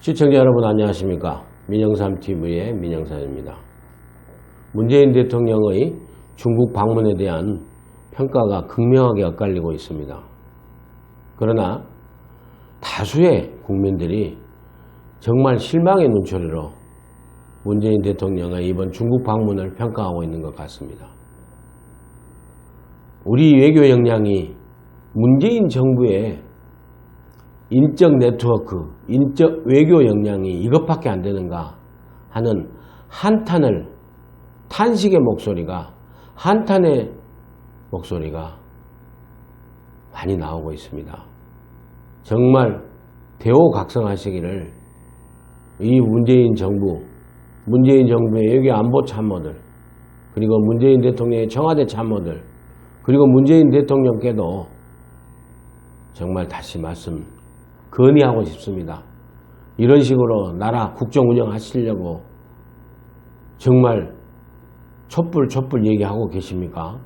시청자 여러분 안녕하십니까 민영삼TV의 민영삼입니다. 문재인 대통령의 중국 방문에 대한 평가가 극명하게 엇갈리고 있습니다. 그러나 다수의 국민들이 정말 실망의 눈초리로 문재인 대통령의 이번 중국 방문을 평가하고 있는 것 같습니다. 우리 외교 역량이 문재인 정부의 인적 네트워크, 인적 외교 역량이 이것밖에 안 되는가 하는 한탄을, 탄식의 목소리가, 한탄의 목소리가 많이 나오고 있습니다. 정말 대호각성하시기를 이 문재인 정부, 문재인 정부의 외교 안보 참모들, 그리고 문재인 대통령의 청와대 참모들, 그리고 문재인 대통령께도 정말 다시 말씀 건의하고 싶습니다. 이런 식으로 나라 국정 운영하시려고 정말 촛불 촛불 얘기하고 계십니까?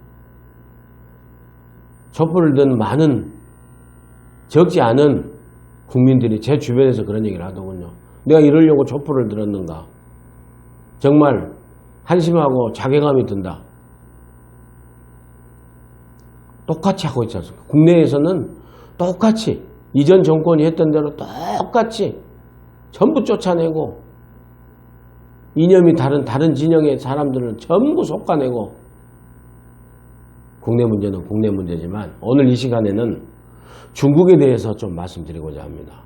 촛불을 든 많은 적지 않은 국민들이 제 주변에서 그런 얘기를 하더군요. 내가 이러려고 촛불을 들었는가? 정말 한심하고 자괴감이 든다. 똑같이 하고 있지 않습니까? 국내에서는 똑같이 이전 정권이 했던 대로 똑같이 전부 쫓아내고 이념이 다른 다른 진영의 사람들은 전부 솎아내고 국내 문제는 국내 문제지만 오늘 이 시간에는 중국에 대해서 좀 말씀드리고자 합니다.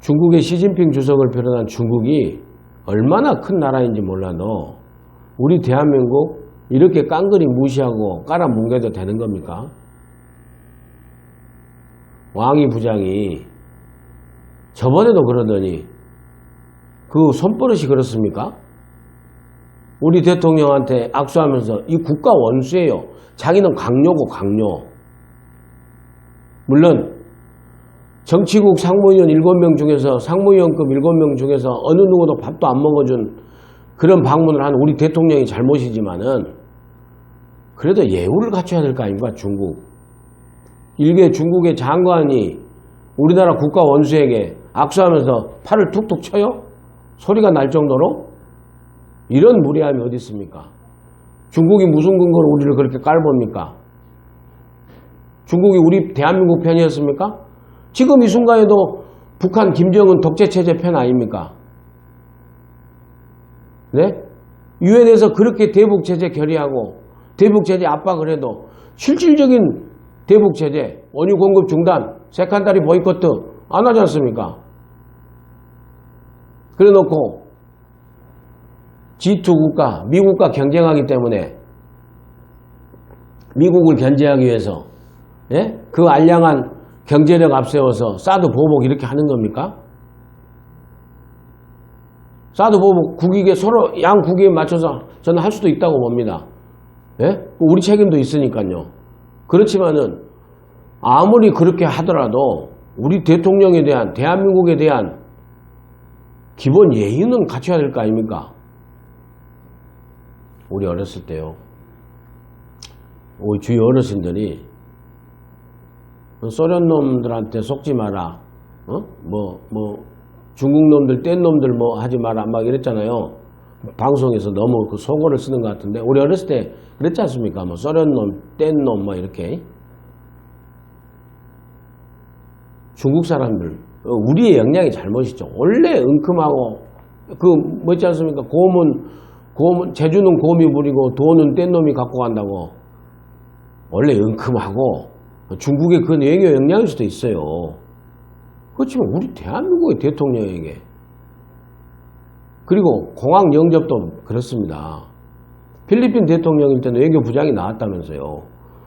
중국의 시진핑 주석을 비롯한 중국이 얼마나 큰 나라인지 몰라도 우리 대한민국 이렇게 깡그리 무시하고 깔아뭉개도 되는 겁니까? 왕이 부장이 저번에도 그러더니 그 손버릇이 그렇습니까? 우리 대통령한테 악수하면서 이 국가 원수예요. 자기는 강요고 강요. 물론 정치국 상무위원 7명 중에서 상무위원급 7명 중에서 어느 누구도 밥도 안 먹어준 그런 방문을 한 우리 대통령이 잘못이지만은 그래도 예우를 갖춰야 될 거 아닙니까 중국 일개 중국의 장관이 우리나라 국가 원수에게 악수하면서 팔을 툭툭 쳐요? 소리가 날 정도로? 이런 무례함이 어디 있습니까? 중국이 무슨 근거로 우리를 그렇게 깔봅니까? 중국이 우리 대한민국 편이었습니까? 지금 이 순간에도 북한 김정은 독재체제 편 아닙니까? 네? 유엔에서 그렇게 대북 제재 결의하고 대북 제재 압박을 해도 실질적인 대북 제재, 원유 공급 중단, 세칸다리 보이코트 안 하지 않습니까? 그래 놓고 G2 국가, 미국과 경쟁하기 때문에 미국을 견제하기 위해서 예? 그 알량한 경제력 앞세워서 사드 보복 이렇게 하는 겁니까? 사드 보복 국익에 서로 양 국익에 맞춰서 저는 할 수도 있다고 봅니다. 예? 우리 책임도 있으니까요. 그렇지만은 아무리 그렇게 하더라도 우리 대통령에 대한 대한민국에 대한 기본 예의는 갖춰야 될 거 아닙니까? 우리 어렸을 때요. 우리 주위 어르신들이 소련 놈들한테 속지 마라. 어? 뭐, 뭐, 중국 놈들, 뗀 놈들 뭐 하지 마라. 막 이랬잖아요. 방송에서 너무 그 속어를 쓰는 것 같은데, 우리 어렸을 때 그랬지 않습니까? 뭐, 소련 놈, 뗀 놈, 뭐 이렇게. 중국 사람들, 어, 우리의 역량이 잘못이죠. 원래 은큼하고, 그, 뭐 있지 않습니까? 고문, 고문, 제주는 곰이 부리고 돈은 뗀 놈이 갖고 간다고. 원래 은큼하고, 중국의 그 외교 역량일 수도 있어요. 그렇지만 우리 대한민국의 대통령에게 그리고 공항 영접도 그렇습니다. 필리핀 대통령일 때는 외교부장이 나왔다면서요.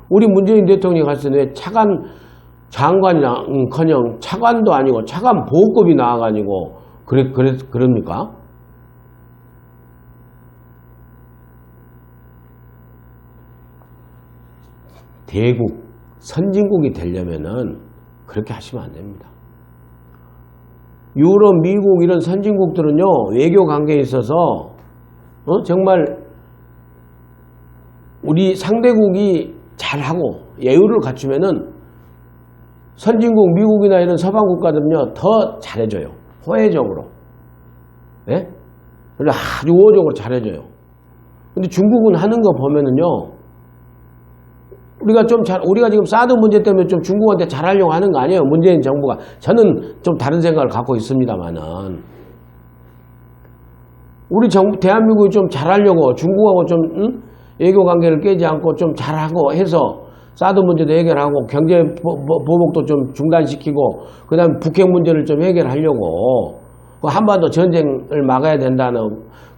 우리 문재인 대통령이 갔을 때 차관 장관이랑커녕 차관도 아니고 차관 보급이 나와가지고 그래 그래 그럽니까? 대국 선진국이 되려면은 그렇게 하시면 안 됩니다. 유럽, 미국 이런 선진국들은요 외교 관계에 있어서 어? 정말 우리 상대국이 잘하고 예우를 갖추면은 선진국 미국이나 이런 서방 국가들은요 더 잘해줘요 호혜적으로 예? 아주 우호적으로 잘해줘요 근데 중국은 하는 거 보면은요 우리가 좀 잘, 우리가 지금 사드 문제 때문에 좀 중국한테 잘하려고 하는 거 아니에요 문재인 정부가 저는 좀 다른 생각을 갖고 있습니다만은 우리 정부 대한민국이 좀 잘하려고 중국하고 좀 응? 외교 관계를 깨지 않고 좀 잘하고 해서 사드 문제도 해결하고 경제 보복도 좀 중단시키고 그 다음 북핵 문제를 좀 해결하려고 그 한반도 전쟁을 막아야 된다는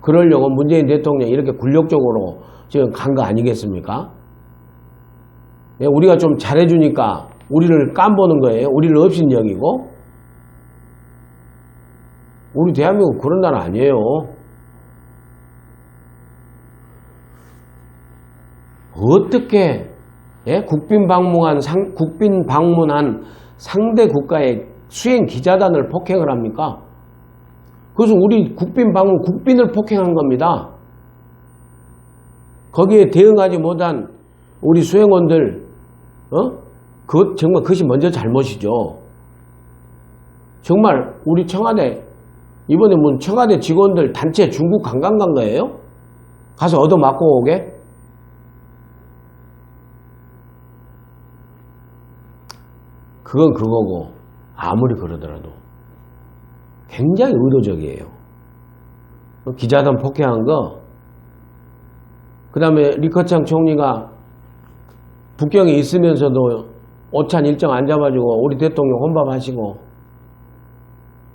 그러려고 문재인 대통령이 이렇게 굴욕적으로 지금 간 거 아니겠습니까? 예, 우리가 좀 잘해주니까 우리를 깜보는 거예요. 우리를 없인 여기고 우리 대한민국 그런 나라 아니에요. 어떻게 예? 국빈 방문한 상, 국빈 방문한 상대 국가의 수행 기자단을 폭행을 합니까? 그것은 우리 국빈 방문 국빈을 폭행한 겁니다. 거기에 대응하지 못한 우리 수행원들, 어? 그 정말 그것이 먼저 잘못이죠. 정말 우리 청와대 이번에 뭐 청와대 직원들 단체 중국 관광 간 거예요? 가서 얻어맞고 오게? 그건 그거고 아무리 그러더라도 굉장히 의도적이에요. 기자단 폭행한 거, 그 다음에 리커창 총리가 북경에 있으면서도 오찬 일정 안 잡아주고 우리 대통령 혼밥하시고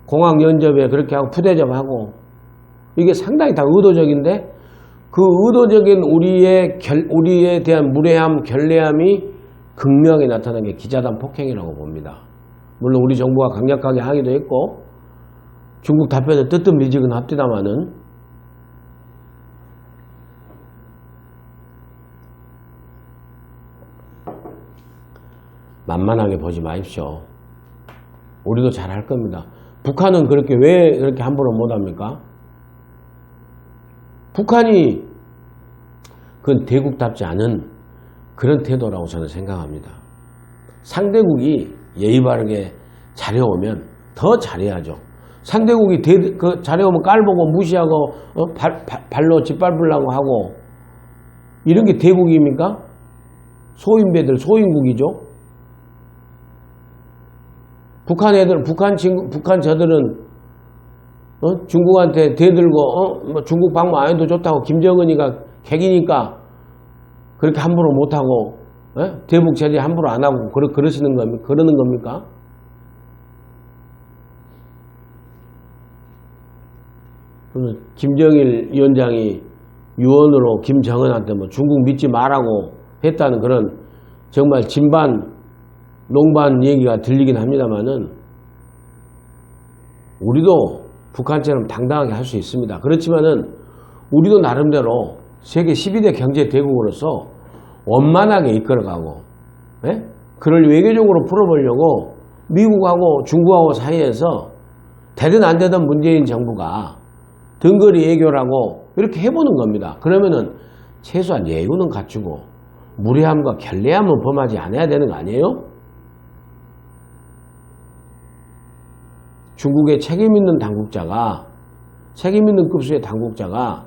공항 연접에 그렇게 하고 푸대접하고 이게 상당히 다 의도적인데 그 의도적인 우리의 결, 우리에 대한 무례함, 결례함이 극명히 나타난 게 기자단 폭행이라고 봅니다. 물론 우리 정부가 강력하게 하기도 했고 중국 답변은 뜨뜻미지근 합디다마는 만만하게 보지 마십시오. 우리도 잘할 겁니다. 북한은 그렇게 왜 그렇게 함부로 못합니까? 북한이 그건 대국답지 않은 그런 태도라고 저는 생각합니다. 상대국이 예의 바르게 잘해오면 더 잘해야죠. 상대국이 대, 그 잘해오면 깔보고 무시하고 어? 발, 발, 발로 짓밟으려고 하고 이런 게 대국입니까? 소인배들 소인국이죠. 북한 애들, 북한 친구, 북한 저들은 어? 중국한테 대들고 어? 뭐 중국 방문 안 해도 좋다고 김정은이가 객이니까 그렇게 함부로 못하고 예? 대북 제재 함부로 안 하고 그러, 그러시는 겁니까? 그러는 겁니까? 김정일 위원장이 유언으로 김정은한테 뭐 중국 믿지 말라고 했다는 그런 정말 진반 농반 얘기가 들리긴 합니다만은 우리도 북한처럼 당당하게 할 수 있습니다. 그렇지만은 우리도 나름대로 세계 12대 경제 대국으로서 원만하게 이끌어가고 예? 그걸 외교적으로 풀어보려고 미국하고 중국하고 사이에서 되든 안 되든 문재인 정부가 등거리 외교라고 이렇게 해보는 겁니다. 그러면은 최소한 예우는 갖추고 무례함과 결례함은 범하지 않아야 되는 거 아니에요? 중국의 책임 있는 당국자가 책임 있는 급수의 당국자가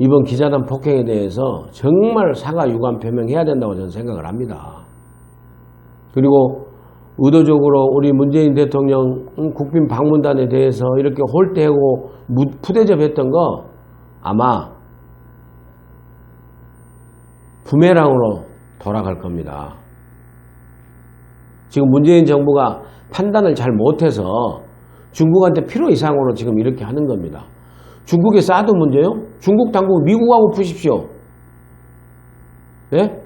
이번 기자단 폭행에 대해서 정말 사과 유감 표명해야 된다고 저는 생각을 합니다. 그리고 의도적으로 우리 문재인 대통령 국빈 방문단에 대해서 이렇게 홀대하고 푸대접했던 거 아마 부메랑으로 돌아갈 겁니다. 지금 문재인 정부가 판단을 잘 못해서 중국한테 필요 이상으로 지금 이렇게 하는 겁니다. 중국의 사드 문제요? 중국 당국 미국하고 푸십시오. 예?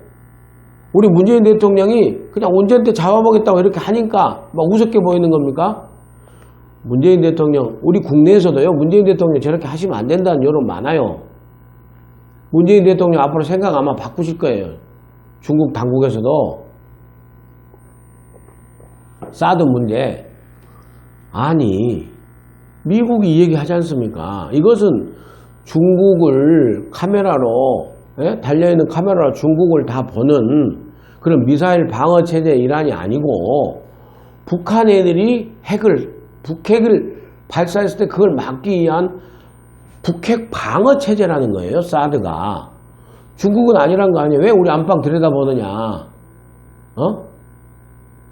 우리 문재인 대통령이 그냥 운전대 잡아보겠다고 이렇게 하니까 막 우습게 보이는 겁니까? 문재인 대통령, 우리 국내에서도요, 문재인 대통령 저렇게 하시면 안 된다는 여론 많아요. 문재인 대통령 앞으로 생각 아마 바꾸실 거예요. 중국 당국에서도. 사드 문제. 아니, 미국이 이 얘기 하지 않습니까? 이것은 중국을 카메라로, 예? 달려있는 카메라로 중국을 다 보는 그런 미사일 방어 체제 일환이 아니고, 북한 애들이 핵을 북핵을 발사했을 때 그걸 막기 위한 북핵 방어 체제라는 거예요. 사드가 중국은 아니란 거 아니에요. 왜 우리 안방 들여다보느냐? 어?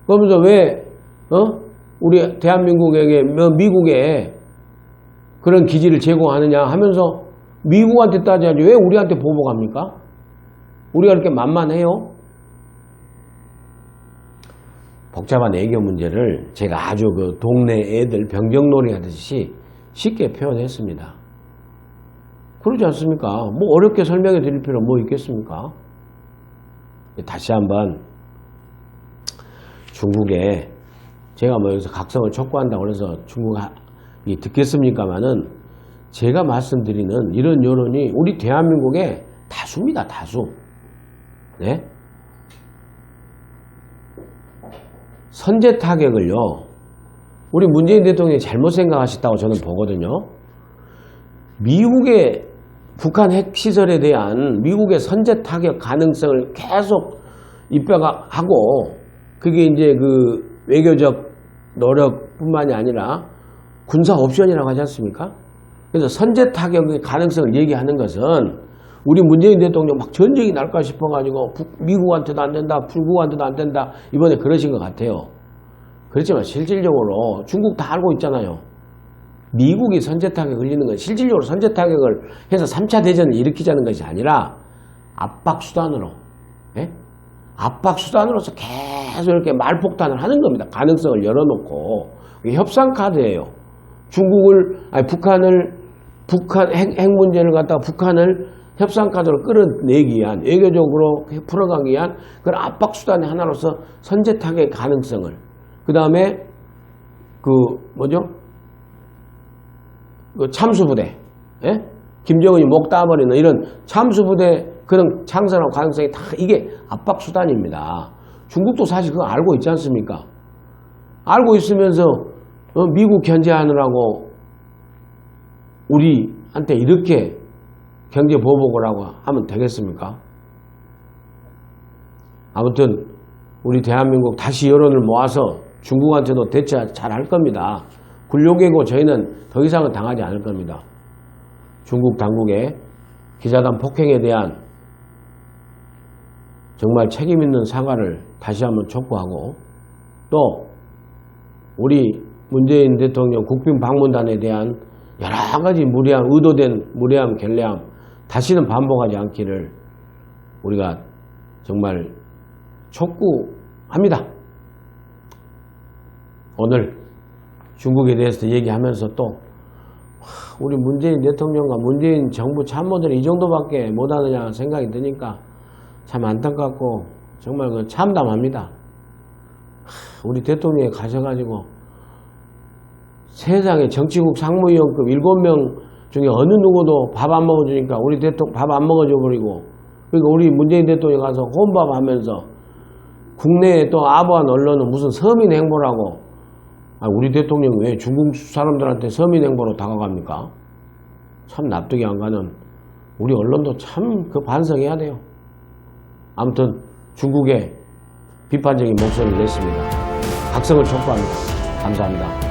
그러면서 왜 어? 우리 대한민국에게 뭐 미국에 그런 기지를 제공하느냐 하면서 미국한테 따져야지 왜 우리한테 보복합니까? 우리가 그렇게 만만해요? 복잡한 애교 문제를 제가 아주 그 동네 애들 병정놀이 하듯이 쉽게 표현했습니다. 그러지 않습니까? 뭐 어렵게 설명해 드릴 필요 뭐 있겠습니까? 다시 한번 중국에 제가 뭐 여기서 각성을 촉구한다고 해서 중국이 듣겠습니까마는 제가 말씀드리는 이런 여론이 우리 대한민국의 다수입니다. 다수. 네? 선제 타격을요. 우리 문재인 대통령이 잘못 생각하셨다고 저는 보거든요. 미국의 북한 핵 시설에 대한 미국의 선제 타격 가능성을 계속 입각하고 그게 이제 그 외교적 노력뿐만이 아니라 군사 옵션이라고 하지 않습니까? 그래서 선제 타격의 가능성을 얘기하는 것은 우리 문재인 대통령 막 전쟁이 날까 싶어가지고 북- 미국한테도 안 된다, 불국한테도 안 된다 이번에 그러신 것 같아요. 그렇지만 실질적으로 중국 다 알고 있잖아요. 미국이 선제 타격 걸리는 건 실질적으로 선제 타격을 해서 3차 대전을 일으키자는 것이 아니라 압박 수단으로 예? 압박 수단으로서 계속 이렇게 말폭탄을 하는 겁니다. 가능성을 열어놓고 협상 카드예요. 중국을 아니 북한을 북한 핵, 핵 문제를 갖다가 북한을 협상 카드로 끌어내기 위한 외교적으로 풀어가기 위한 그런 압박 수단의 하나로서 선제 타격의 가능성을 그 다음에 그 뭐죠? 그 참수부대, 예? 김정은이 목 따버리는 이런 참수부대 그런 창설한 가능성이 다 이게 압박 수단입니다. 중국도 사실 그거 알고 있지 않습니까? 알고 있으면서 어, 미국 견제하느라고 우리한테 이렇게 경제 보복을 하고 하면 되겠습니까? 아무튼 우리 대한민국 다시 여론을 모아서 중국한테도 대처 잘 할 겁니다. 굴욕이고 저희는 더 이상은 당하지 않을 겁니다. 중국 당국의 기자단 폭행에 대한 정말 책임 있는 사과를 다시 한번 촉구하고 또 우리 문재인 대통령 국빈 방문단에 대한 여러 가지 무리한 의도된 무례함 결례함 다시는 반복하지 않기를 우리가 정말 촉구합니다. 오늘 중국에 대해서 얘기하면서 또 하, 우리 문재인 대통령과 문재인 정부 참모들이 이 정도밖에 못하느냐 생각이 드니까 참 안타깝고 정말 그 참담합니다. 하, 우리 대통령이 가셔가지고 세상에 정치국 상무위원급 7명 중에 어느 누구도 밥 안 먹어주니까 우리 대통령 밥 안 먹어줘 버리고 그러니까 우리 문재인 대통령이 가서 혼밥 하면서 국내에 또 아부한 언론은 무슨 서민 행보라고 아, 우리 대통령 왜 중국 사람들한테 서민 행보로 다가갑니까? 참 납득이 안 가는 우리 언론도 참 그 반성해야 돼요. 아무튼 중국에 비판적인 목소리를 냈습니다. 각성을 촉구합니다. 감사합니다.